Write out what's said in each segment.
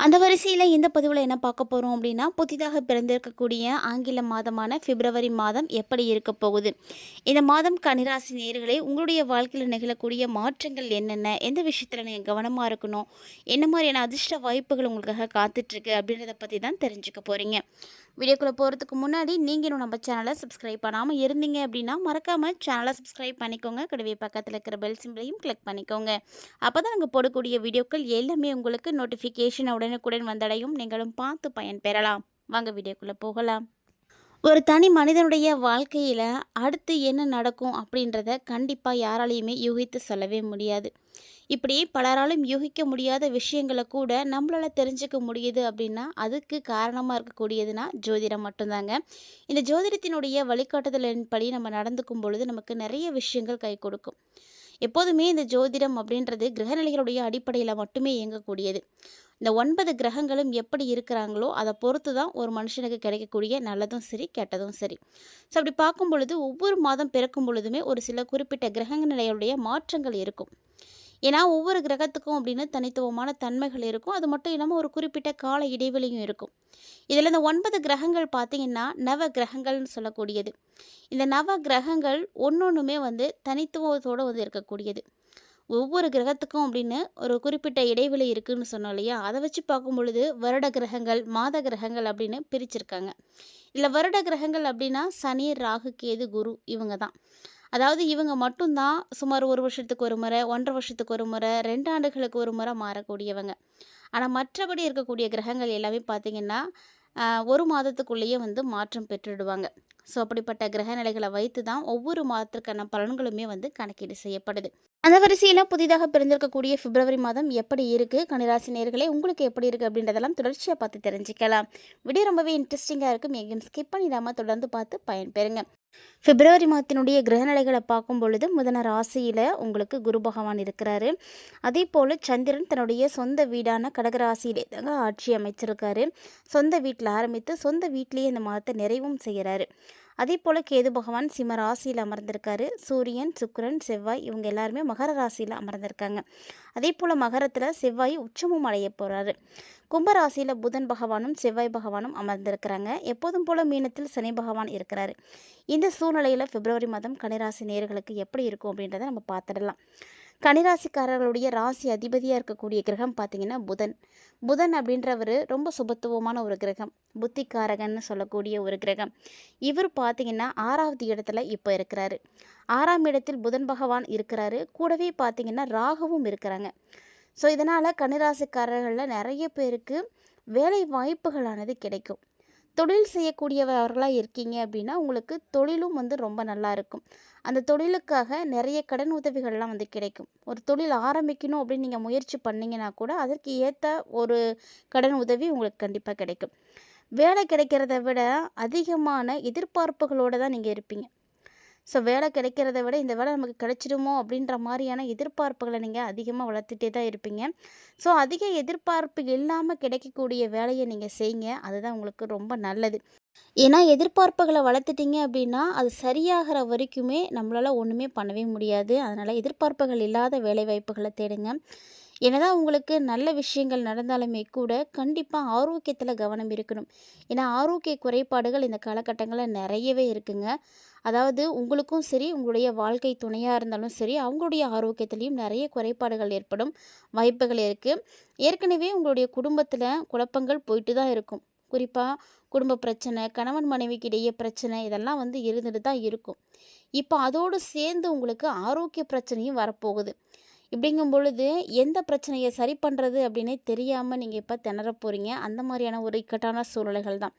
அந்த வரிசையில் இந்த பதிவில் என்ன பார்க்க போகிறோம் அப்படின்னா புதிதாக பிறந்திருக்கக்கூடிய ஆங்கில மாதமான பிப்ரவரி மாதம் எப்படி இருக்க போகுது? இந்த மாதம் கனிராசி நேர்களை உங்களுடைய வாழ்க்கையில் நிகழக்கூடிய மாற்றங்கள் என்னென்ன? எந்த விஷயத்தில் நீங்கள் கவனமாக இருக்கணும்? என்ன மாதிரியான அதிர்ஷ்ட வாய்ப்புகள் உங்களுக்காக காத்துட்ருக்கு? அப்படின்றத பற்றி தான் தெரிஞ்சுக்க போகிறீங்க வீடியோக்குள்ளே போகிறதுக்கு முன்னாடி நீங்கள் இன்னும் நம்ம சேனலை சப்ஸ்கிரைப் பண்ணாமல் இருந்தீங்க அப்படின்னா மறக்காமல் சேனலை சப்ஸ்கிரைப் பண்ணிக்கோங்க. கூடவே பக்கத்தில் இருக்கிற பெல் சிம்பிளையும் கிளிக் பண்ணிக்கோங்க. அப்போ தான் நாங்கள் போடக்கூடிய வீடியோக்கள் எல்லாமே உங்களுக்கு நோட்டிஃபிகேஷன் உடனுக்குடன் வந்தடையும். நீங்களும் பார்த்து பயன் பெறலாம். வாங்க வீடியோக்குள்ளே போகலாம். ஒரு தனி மனிதனுடைய வாழ்க்கையில் அடுத்து என்ன நடக்கும் அப்படின்றத கண்டிப்பாக யாராலையுமே யூகித்து சொல்லவே முடியாது. இப்படி பலராலும் யூகிக்க முடியாத விஷயங்களை கூட நம்மளால் தெரிஞ்சுக்க முடியுது அப்படின்னா அதுக்கு காரணமாக இருக்கக்கூடியதுன்னா ஜோதிடம் மட்டும்தாங்க. இந்த ஜோதிடத்தினுடைய வழிகாட்டுதலின்படி நம்ம நடந்துக்கும் பொழுது நமக்கு நிறைய விஷயங்கள் கை கொடுக்கும். எப்போதுமே இந்த ஜோதிடம் அப்படின்றது கிரகநிலைகளுடைய அடிப்படையில் மட்டுமே இயங்கக்கூடியது. இந்த ஒன்பது கிரகங்களும் எப்படி இருக்கிறாங்களோ அதை பொறுத்து தான் ஒரு மனுஷனுக்கு கிடைக்கக்கூடிய நல்லதும் சரி கெட்டதும் சரி. ஸோ அப்படி பார்க்கும் பொழுது ஒவ்வொரு மாதம் பிறக்கும் பொழுதுமே ஒரு சில குறிப்பிட்ட கிரக நிலையுடைய மாற்றங்கள் இருக்கும். ஏன்னா ஒவ்வொரு கிரகத்துக்கும் அப்படின்னு தனித்துவமான தன்மைகள் இருக்கும். அது மட்டும் இல்லாமல் ஒரு குறிப்பிட்ட கால இடைவெளியும் இருக்கும். இதில் இந்த ஒன்பது கிரகங்கள் பார்த்திங்கன்னா நவ கிரகங்கள்னு சொல்லக்கூடியது. இந்த நவ கிரகங்கள் ஒன்று ஒன்றுமே வந்து தனித்துவத்தோடு வந்து இருக்கக்கூடியது. ஒவ்வொரு கிரகத்துக்கும் அப்படின்னு ஒரு குறிப்பிட்ட இடைவெளி இருக்குதுன்னு சொன்னோம் இல்லையா? அதை வச்சு பார்க்கும் பொழுது வருட கிரகங்கள் மாத கிரகங்கள் அப்படின்னு பிரிச்சிருக்காங்க. இல்லை வருட கிரகங்கள் அப்படின்னா சனி ராகு கேது குரு இவங்க தான். அதாவது இவங்க மட்டும்தான் சுமார் ஒரு வருஷத்துக்கு ஒரு முறை ஒன்றரை வருஷத்துக்கு ஒரு முறை ரெண்டு ஆண்டுகளுக்கு ஒரு முறை மாறக்கூடியவங்க. ஆனால் மற்றபடி இருக்கக்கூடிய கிரகங்கள் எல்லாமே பார்த்திங்கன்னா ஒரு மாதத்துக்குள்ளேயே வந்து மாற்றம் பெற்றுடுவாங்க. ஸோ அப்படிப்பட்ட கிரக நிலைகளை வைத்து தான் ஒவ்வொரு மாதத்திற்கான பலன்களுமே வந்து கணக்கீடு செய்யப்படுது. அந்த வரிசையில் புதிதாக பிறந்திருக்கக்கூடிய பிப்ரவரி மாதம் எப்படி இருக்குது கனிராசி நேர்களே உங்களுக்கு எப்படி இருக்குது அப்படின்றதெல்லாம் தொடர்ச்சியாக பார்த்து தெரிஞ்சுக்கலாம். வீடியோ ரொம்பவே இன்ட்ரெஸ்டிங்காக இருக்கும் எங்கேயும் ஸ்கிப் பண்ணிடாமல் தொடர்ந்து பார்த்து பயன்பெறுங்க. பிப்ரவரி மாதத்தினுடைய கிரகநிலைகளை பார்க்கும் பொழுது முதன ராசியில் உங்களுக்கு குரு பகவான் இருக்கிறாரு. அதே போல் சந்திரன் தன்னுடைய சொந்த வீடான கடகராசியிலே தாங்க ஆட்சி அமைச்சிருக்காரு. சொந்த வீட்டில் ஆரம்பித்து சொந்த வீட்டிலேயே இந்த மாதத்தை நிறைவும் செய்கிறாரு. அதே போல் கேது பகவான் சிம்ம ராசியில் அமர்ந்திருக்காரு. சூரியன் சுக்கரன் செவ்வாய் இவங்க எல்லாருமே மகர ராசியில் அமர்ந்திருக்காங்க. அதே போல் மகரத்தில் செவ்வாய் உச்சமும் அடைய போகிறாரு கும்பராசியில் புதன் பகவானும் செவ்வாய் பகவானும் அமர்ந்திருக்கிறாங்க. எப்போதும் போல மீனத்தில் சனி பகவான் இருக்கிறாரு. இந்த சூழ்நிலையில் பிப்ரவரி மாதம் கனிராசி நேர்களுக்கு எப்படி இருக்கும் அப்படின்றத நம்ம பார்த்துடலாம். கனிராசிக்காரர்களுடைய ராசி அதிபதியாக இருக்கக்கூடிய கிரகம் பார்த்திங்கன்னா புதன். புதன் அப்படின்றவர் ரொம்ப சுபத்துவமான ஒரு கிரகம். புத்திக்காரகன்னு சொல்லக்கூடிய ஒரு கிரகம். இவர் பார்த்திங்கன்னா ஆறாவது இடத்துல இப்போ இருக்கிறாரு. ஆறாம் இடத்தில் புதன் பகவான் இருக்கிறாரு. கூடவே பார்த்திங்கன்னா ராகவும் இருக்கிறாங்க. ஸோ இதனால் கன்னிராசிக்காரர்களில் நிறைய பேருக்கு வேலை வாய்ப்புகளானது கிடைக்கும். தொழில் செய்யக்கூடியவர்களாக இருக்கீங்க அப்படின்னா உங்களுக்கு தொழிலும் வந்து ரொம்ப நல்லா இருக்கும். அந்த தொழிலுக்காக நிறைய கடன் உதவிகள்லாம் வந்து கிடைக்கும். ஒரு தொழில் ஆரம்பிக்கணும் அப்படின்னு நீங்கள் முயற்சி பண்ணிங்கன்னா கூட அதற்கு ஏற்ற ஒரு கடன் உதவி உங்களுக்கு கண்டிப்பாக கிடைக்கும். வேலை கிடைக்கிறத விட அதிகமான எதிர்பார்ப்புகளோடு தான் நீங்கள் இருப்பீங்க. ஸோ வேலை கிடைக்கிறத விட இந்த வேலை நமக்கு கிடைச்சிடுமோ அப்படின்ற மாதிரியான எதிர்பார்ப்புகளை நீங்கள் அதிகமாக வளர்த்துட்டே தான் இருப்பீங்க. ஸோ அதிக எதிர்பார்ப்பு இல்லாமல் கிடைக்கக்கூடிய வேலையை நீங்கள் செய்யுங்க அதுதான் உங்களுக்கு ரொம்ப நல்லது. ஏன்னா எதிர்பார்ப்புகளை வளர்த்துட்டிங்க அப்படின்னா அது சரியாகிற வரைக்குமே நம்மளால் ஒன்றுமே பண்ணவே முடியாது. அதனால் எதிர்பார்ப்புகள் இல்லாத வேலை வாய்ப்புகளை தேடுங்க. என்னதான் உங்களுக்கு நல்ல விஷயங்கள் நடந்தாலுமே கூட கண்டிப்பாக ஆரோக்கியத்தில் கவனம் இருக்கணும். ஏன்னா ஆரோக்கிய குறைபாடுகள் இந்த காலகட்டங்களில் நிறையவே இருக்குங்க. அதாவது உங்களுக்கும் சரி உங்களுடைய வாழ்க்கை துணையாக இருந்தாலும் சரி அவங்களுடைய ஆரோக்கியத்துலேயும் நிறைய குறைபாடுகள் ஏற்படும் வாய்ப்புகள் இருக்குது ஏற்கனவே உங்களுடைய குடும்பத்தில் குழப்பங்கள் போயிட்டு தான் இருக்கும். குறிப்பாக குடும்ப பிரச்சனை கணவன் மனைவிக்கு இடையே பிரச்சனை இதெல்லாம் வந்து இருந்துட்டு தான் இருக்கும். இப்போ அதோடு சேர்ந்து உங்களுக்கு ஆரோக்கிய பிரச்சனையும் வரப்போகுது. இப்படிங்கும் பொழுது எந்த பிரச்சனையை சரி பண்ணுறது அப்படின்னே தெரியாமல் நீங்கள் இப்போ திணற போகிறீங்க அந்த மாதிரியான ஒரு இக்கட்டான சூழ்நிலைகள் தான்.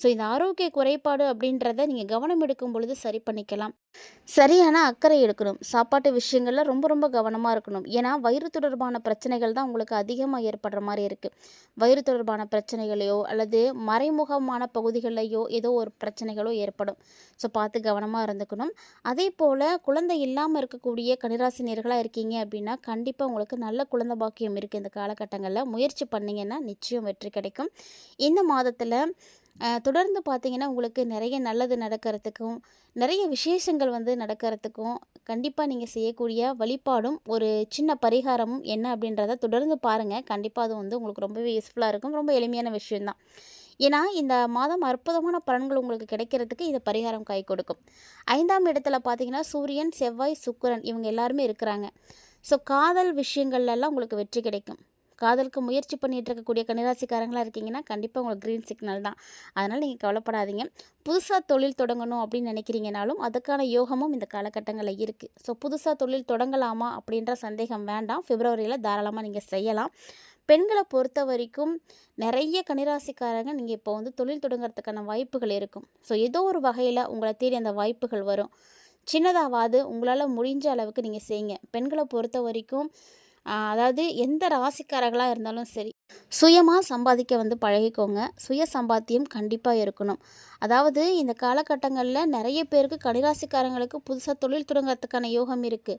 ஸோ இந்த ஆரோக்கிய குறைபாடு அப்படின்றத நீங்கள் கவனம் எடுக்கும் பொழுது சரி பண்ணிக்கலாம். சரியான அக்கறை எடுக்கணும். சாப்பாட்டு விஷயங்களில் ரொம்ப ரொம்ப கவனமாக இருக்கணும். ஏன்னா வயிறு தொடர்பான பிரச்சனைகள் தான் உங்களுக்கு அதிகமாக ஏற்படுற மாதிரி இருக்குது வயிறு தொடர்பான பிரச்சனைகளையோ அல்லது மறைமுகமான பகுதிகளிலையோ ஏதோ ஒரு பிரச்சனைகளோ ஏற்படும். ஸோ பார்த்து கவனமாக இருந்துக்கணும். அதே போல் குழந்தை இல்லாமல் இருக்கக்கூடிய கனிராசினியர்களாக இருக்கீங்க அப்படின்னா கண்டிப்பாக உங்களுக்கு நல்ல குழந்தை பாக்கியம் இருக்குது இந்த காலகட்டங்களில். முயற்சி பண்ணிங்கன்னா நிச்சயம் வெற்றி கிடைக்கும். இந்த மாதத்தில் தொடர்ந்து பார்த்தீங்கன்னா, உங்களுக்கு நிறைய நல்லது நடக்கிறதுக்கும் நிறைய விசேஷங்கள் வந்து நடக்கிறதுக்கும் கண்டிப்பாக நீங்கள் செய்யக்கூடிய வழிபாடும், ஒரு சின்ன பரிகாரமும் என்ன அப்படின்றத தொடர்ந்து பாருங்கள் கண்டிப்பாக அது வந்து உங்களுக்கு ரொம்பவே யூஸ்ஃபுல்லாக இருக்கும். ரொம்ப எளிமையான விஷயந்தான் ஏன்னா, இந்த மாதம் அற்புதமான பலன்கள் உங்களுக்கு கிடைக்கிறதுக்கு இந்த பரிகாரம் கை கொடுக்கும். ஐந்தாம் இடத்துல பார்த்தீங்கன்னா, சூரியன், செவ்வாய், சுக்கரன் இவங்க எல்லாருமே இருக்கிறாங்க. ஸோ காதல் விஷயங்கள்லலாம் உங்களுக்கு வெற்றி கிடைக்கும். காதலுக்கு முயற்சி பண்ணிட்டு இருக்கக்கூடிய கன்னிராசிக்காரங்களாக இருக்கீங்கன்னா, கண்டிப்பாக உங்களுக்கு க்ரீன் சிக்னல் தான். அதனால் நீங்கள் கவலைப்படாதீங்க. புதுசாக தொழில் தொடங்கணும் அப்படின்னு நினைக்கிறீங்கனாலும், அதுக்கான யோகமும் இந்த காலகட்டங்களில் இருக்குது ஸோ புதுசாக தொழில் தொடங்கலாமா அப்படின்ற சந்தேகம் வேண்டாம். பிப்ரவரியில் தாராளமாக நீங்கள் செய்யலாம். பெண்களை பொறுத்த வரைக்கும் நிறைய கனிராசிக்காரங்க நீங்கள் இப்போ வந்து தொழில் தொடங்குறதுக்கான வாய்ப்புகள் இருக்கும். ஸோ ஏதோ ஒரு வகையில் உங்களை தேடி அந்த வாய்ப்புகள் வரும். சின்னதாவாது உங்களால் முடிஞ்ச அளவுக்கு நீங்கள் செய்யுங்க. பெண்களை பொறுத்த வரைக்கும் அதாவது எந்த ராசிக்காரர்களாக இருந்தாலும் சரி, சுயமாக சம்பாதிக்க வந்து பழகிக்கோங்க. சுய சம்பாத்தியம் கண்டிப்பாக இருக்கணும். அதாவது இந்த காலகட்டங்களில் நிறைய பேருக்கு கன்னிராசிக்காரங்களுக்கு புதுசாக தொழில் தொடங்குறதுக்கான யோகம் இருக்கு.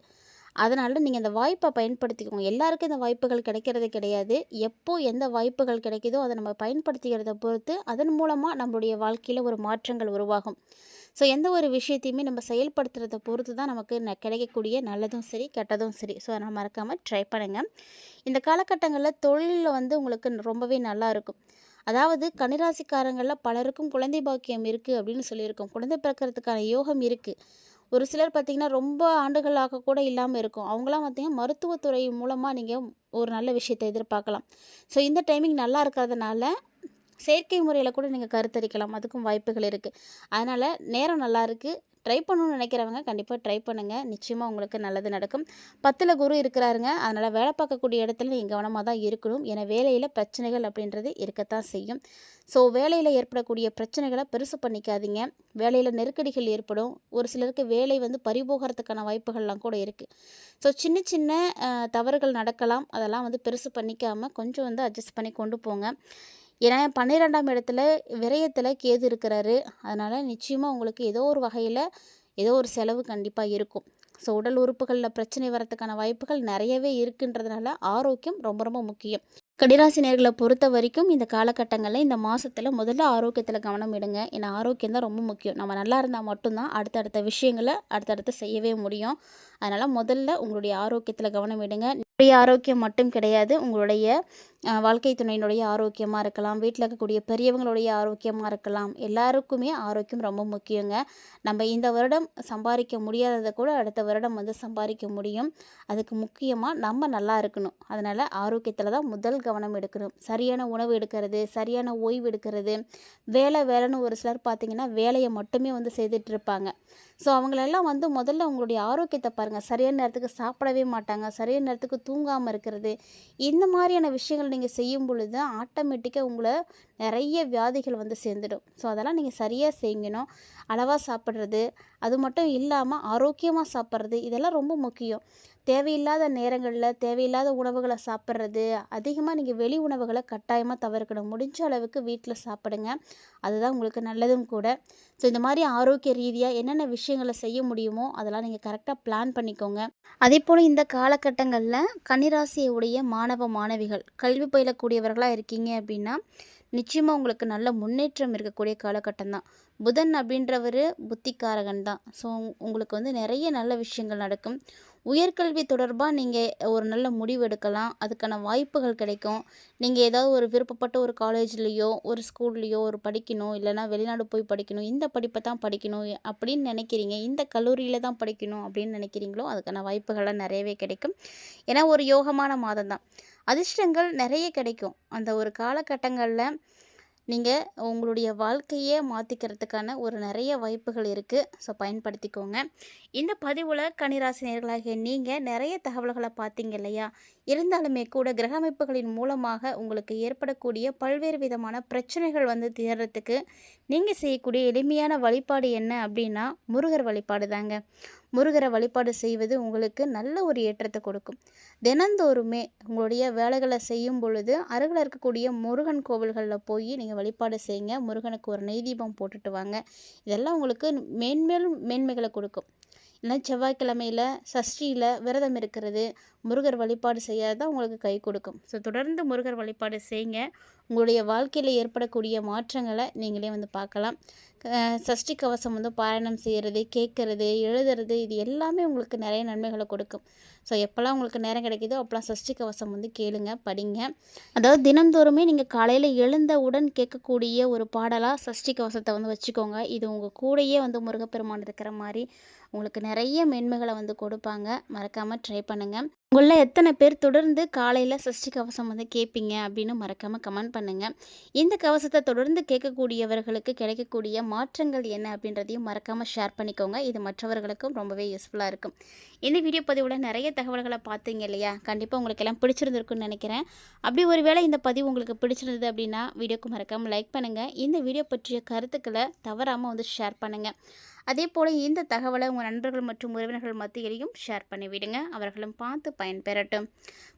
அதனால் நீங்கள் அந்த வாய்ப்பை பயன்படுத்திக்கோங்க. எல்லாருக்கும் இந்த வாய்ப்புகள் கிடைக்கிறது கிடையாது. எப்போ எந்த வாய்ப்புகள் கிடைக்குதோ, அதை நம்ம பயன்படுத்திக்கிறத பொறுத்து, அதன் மூலமாக நம்மளுடைய வாழ்க்கையில் ஒரு மாற்றங்கள் உருவாகும். ஸோ எந்த ஒரு விஷயத்தையுமே நம்ம செயல்படுத்துகிறத பொறுத்து தான் நமக்கு ந கிடைக்கக்கூடிய நல்லதும் சரி, கெட்டதும் சரி. ஸோ அதை மறக்காமல் ட்ரை பண்ணுங்கள் இந்த காலகட்டங்களில் தொழிலில் வந்து உங்களுக்கு ரொம்பவே நல்லா இருக்கும். அதாவது கன்னிராசிக்காரங்கள்ல பலருக்கும் குழந்தை பாக்கியம் இருக்குது அப்படின்னு சொல்லியிருக்கோம். குழந்தை பிறக்கறதுக்கான யோகம் இருக்குது ஒரு சிலர் பார்த்திங்கன்னா ரொம்ப ஆண்டுகளாக கூட இல்லாமல் இருக்கும். அவங்களாம் பார்த்திங்கன்னா மருத்துவத்துறை மூலமாக நீங்கள் ஒரு நல்ல விஷயத்தை எதிர்பார்க்கலாம். ஸோ இந்த டைமிங் நல்லா இருக்கிறதுனால, செயற்கை முறையில் கூட நீங்கள் கருத்தரிக்கலாம். அதுக்கும் வாய்ப்புகள் இருக்குது அதனால் நேரம் நல்லாயிருக்கு ட்ரை பண்ணணும்னு நினைக்கிறவங்க கண்டிப்பாக ட்ரை பண்ணுங்கள் நிச்சயமாக உங்களுக்கு நல்லது நடக்கும். 10ல குரு இருக்கிறாருங்க. அதனால் வேலை பார்க்கக்கூடிய இடத்துல நீங்கள் கவனமாக தான் இருக்கணும். ஏன்னா வேலையில் பிரச்சனைகள் அப்படின்றது இருக்கத்தான் செய்யும். ஸோ வேலையில் ஏற்படக்கூடிய பிரச்சனைகளை பெருசு பண்ணிக்காதீங்க. வேலையில் நெருக்கடிகள் ஏற்படும். ஒரு சிலருக்கு வேலை வந்து பறிபோகறதுக்கான வாய்ப்புகள்லாம் கூட இருக்குது ஸோ சின்ன சின்ன தவறுகள் நடக்கலாம். அதெல்லாம் வந்து பெருசு பண்ணிக்காமல் கொஞ்சம் வந்து அட்ஜஸ்ட் பண்ணி கொண்டு போங்க. ஏன்னா 12ஆம் இடத்துல விரயத்தில் கேது இருக்கிறாரு. அதனால் நிச்சயமாக உங்களுக்கு ஏதோ ஒரு வகையில் ஏதோ ஒரு செலவு கண்டிப்பாக இருக்கும். ஸோ உடல் உறுப்புகளில் பிரச்சனை வரத்துக்கான வாய்ப்புகள் நிறையவே இருக்குன்றதுனால, ஆரோக்கியம் ரொம்ப ரொம்ப முக்கியம். கடிராசினியர்களை பொறுத்த வரைக்கும் இந்த காலகட்டங்களில் இந்த மாதத்தில் முதல்ல ஆரோக்கியத்தில் கவனம் எடுங்க. ஏன்னா ஆரோக்கியம் தான் ரொம்ப முக்கியம். நம்ம நல்லா இருந்தால் மட்டும்தான் அடுத்தடுத்த விஷயங்களை அடுத்தடுத்து செய்யவே முடியும். அதனால் முதல்ல உங்களுடைய ஆரோக்கியத்தில் கவனம் விடுங்க உங்களுடைய ஆரோக்கியம் மட்டும் கிடையாது. உங்களுடைய வாழ்க்கை துணையினுடைய ஆரோக்கியமாக இருக்கலாம். வீட்டில் இருக்கக்கூடிய பெரியவங்களுடைய ஆரோக்கியமாக இருக்கலாம். எல்லாருக்குமே ஆரோக்கியம் ரொம்ப முக்கியங்க. நம்ம இந்த வருடம் சம்பாதிக்க முடியாததை கூட அடுத்த வருடம் வந்து சம்பாதிக்க முடியும். அதுக்கு முக்கியமாக நம்ம நல்லா இருக்கணும். அதனால் ஆரோக்கியத்தில் தான் முதல் கவனம் எடுக்கணும். சரியான உணவு எடுக்கிறது, சரியான ஓய்வு எடுக்கிறது, வேலை வேலைன்னு ஒரு சிலர் பார்த்திங்கன்னா வேலையை மட்டுமே வந்து செய்துட்டு இருப்பாங்க. ஸோ அவங்களெல்லாம் வந்து முதல்ல உங்களுடைய ஆரோக்கியத்த பாருங்க. சரியான நேரத்துக்கு சாப்பிடவே மாட்டாங்க. சரியான நேரத்துக்கு தூங்காமல் இருக்கிறது. இந்த மாதிரியான விஷயங்கள் நீங்கள் செய்யும் பொழுது, ஆட்டோமேட்டிக்காக உங்களை நிறைய வியாதிகள் வந்து சேர்ந்துடும். ஸோ அதெல்லாம் நீங்கள் சரியாக செய்யணும். அளவாக சாப்பிட்றது அது மட்டும் இல்லாமல் ஆரோக்கியமாக சாப்பிட்றது இதெல்லாம் ரொம்ப முக்கியம். தேவையில்லாத நேரங்களில் தேவையில்லாத உணவுகளை சாப்பிட்றது அதிகமாக நீங்கள் வெளி உணவுகளை கட்டாயமாக தவிர்க்கணும். முடிஞ்ச அளவுக்கு வீட்டில் சாப்பிடுங்க. அதுதான் உங்களுக்கு நல்லதும் கூட. ஸோ இந்த மாதிரி ஆரோக்கிய ரீதியாக என்னென்ன விஷயங்கள செய்ய முடியுமோ, அதெல்லாம் நீங்கள் கரெக்டாக பிளான் பண்ணிக்கோங்க. அதே போல் இந்த காலகட்டங்களில் கன்னிராசியுடைய மாணவ, மாணவிகள் கல்வி பயிலக்கூடியவர்களாக இருக்கீங்க அப்படின்னா, நிச்சயமாக உங்களுக்கு நல்ல முன்னேற்றம் இருக்கக்கூடிய காலகட்டம் தான். புதன் அப்படின்றவரு புத்திக்காரகன் தான். ஸோ உங்களுக்கு வந்து நிறைய நல்ல விஷயங்கள் நடக்கும். உயர்கல்வி தொடர்பாக நீங்கள் ஒரு நல்ல முடிவு எடுக்கலாம். அதுக்கான வாய்ப்புகள் கிடைக்கும். நீங்கள் ஏதாவது ஒரு விருப்பப்பட்ட ஒரு காலேஜ்லேயோ ஒரு ஸ்கூல்லையோ ஒரு படிக்கணும், இல்லைனா வெளிநாடு போய் படிக்கணும், இந்த படிப்பை தான் படிக்கணும் அப்படின்னு நினைக்கிறீங்க. இந்த கல்லூரியில் தான் படிக்கணும் அப்படின்னு நினைக்கிறீங்களோ, அதுக்கான வாய்ப்புகள்லாம் நிறையவே கிடைக்கும். ஏன்னா ஒரு யோகமான மாதம் தான். அதிர்ஷ்டங்கள் நிறைய கிடைக்கும். அந்த ஒரு காலகட்டங்களில் நீங்கள் உங்களுடைய வாழ்க்கையே மாற்றிக்கிறதுக்கான ஒரு நிறைய வாய்ப்புகள் இருக்குது ஸோ பயன்படுத்திக்கோங்க. இந்த பதிவில் கனிராசினியர்களாகிய நீங்கள் நிறைய தகவல்களை பார்த்தீங்க இல்லையா? இருந்தாலுமே கூட கிரக அமைப்புகளின் மூலமாக உங்களுக்கு ஏற்படக்கூடிய பல்வேறு விதமான பிரச்சனைகள் வந்து தீர்றதுக்கு, நீங்கள் செய்யக்கூடிய எளிமையான வழிபாடு என்ன அப்படின்னா, முருகர் வழிபாடு தாங்க. முருகரை வழிபாடு செய்வது உங்களுக்கு நல்ல ஒரு ஏற்றத்தை கொடுக்கும். தினந்தோறுமே உங்களுடைய வேலைகளை செய்யும் பொழுது, அருகில் இருக்கக்கூடிய முருகன் கோவில்களில் போய் நீங்கள் வழிபாடு செய்யுங்க. முருகனுக்கு ஒரு நெய் தீபம் போட்டுட்டு வாங்க. இதெல்லாம் உங்களுக்கு மேன்மேலும் மேன்மைகளை கொடுக்கும். இல்லை செவ்வாய்க்கிழமையில, சஷ்டியில் விரதம் இருக்கிறது, முருகர் வழிபாடு செய்யறது தான் உங்களுக்கு கை கொடுக்கும். ஸோ தொடர்ந்து முருகர் வழிபாடு செய்யுங்க. உங்களுடைய வாழ்க்கையில் ஏற்படக்கூடிய மாற்றங்களை நீங்களே வந்து பார்க்கலாம் சஷ்டி கவசம் வந்து பாராயணம் செய்கிறது கேட்குறது எழுதுறது இது எல்லாமே உங்களுக்கு நிறைய நன்மைகளை கொடுக்கும் ஸோ எப்போல்லாம் உங்களுக்கு நேரம் கிடைக்குதோ அப்போல்லாம் சஷ்டி கவசம் வந்து கேளுங்க படிங்க அதாவது தினந்தோறுமே நீங்கள் காலையில் எழுந்தவுடன் கேட்கக்கூடிய ஒரு பாடலாக சஷ்டி கவசத்தை வந்து வச்சுக்கோங்க இது உங்கள் கூடயே வந்து முருகப்பெருமான் இருக்கிற மாதிரி உங்களுக்கு நிறைய மேன்மைகளை வந்து கொடுப்பாங்க. மறக்காமல் ட்ரை பண்ணுங்கள் உங்களில் எத்தனை பேர் தொடர்ந்து காலையில் சஷ்டி கவசம் வந்து கேட்பீங்க அப்படின்னு மறக்காமல் கமெண்ட் பண்ணுங்கள் இந்த கவசத்தை தொடர்ந்து கேட்கக்கூடியவர்களுக்கு கிடைக்கக்கூடிய மாற்றங்கள் என்ன அப்படின்றதையும் மறக்காமல் ஷேர் பண்ணிக்கோங்க. இது மற்றவர்களுக்கும் ரொம்பவே யூஸ்ஃபுல்லாக இருக்கும். இந்த வீடியோ பதிவில் நிறைய தகவல்களை பார்த்தீங்க இல்லையா? கண்டிப்பாக உங்களுக்கு எல்லாம் பிடிச்சிருந்துருக்குன்னு நினைக்கிறேன். அப்படி ஒருவேளை இந்த பதிவு உங்களுக்கு பிடிச்சிருந்தது அப்படின்னா வீடியோக்கு மறக்காமல் லைக் பண்ணுங்கள் இந்த வீடியோ பற்றிய கருத்துக்களை தவறாமல் வந்து ஷேர் பண்ணுங்கள் அதே போல் இந்த தகவலை உங்கள் நண்பர்கள் மற்றும் உறவினர்கள் மத்தியிலையும் ஷேர் பண்ணிவிடுங்க. அவர்களும் பார்த்து பயன்பெறட்டும்.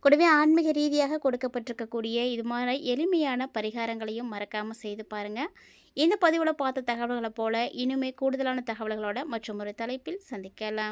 கூடவே ஆன்மீக ரீதியாக கொடுக்கப்பட்டிருக்கக்கூடிய இது மாதிரி எளிமையான பரிகாரங்களையும் மறக்காமல் செய்து பாருங்கள் இந்த பதிவில் பார்த்த தகவல்களை போல இனிமே கூடுதலான தகவல்களோட மற்றும் ஒரு தலைப்பில் சந்திக்கலாம்.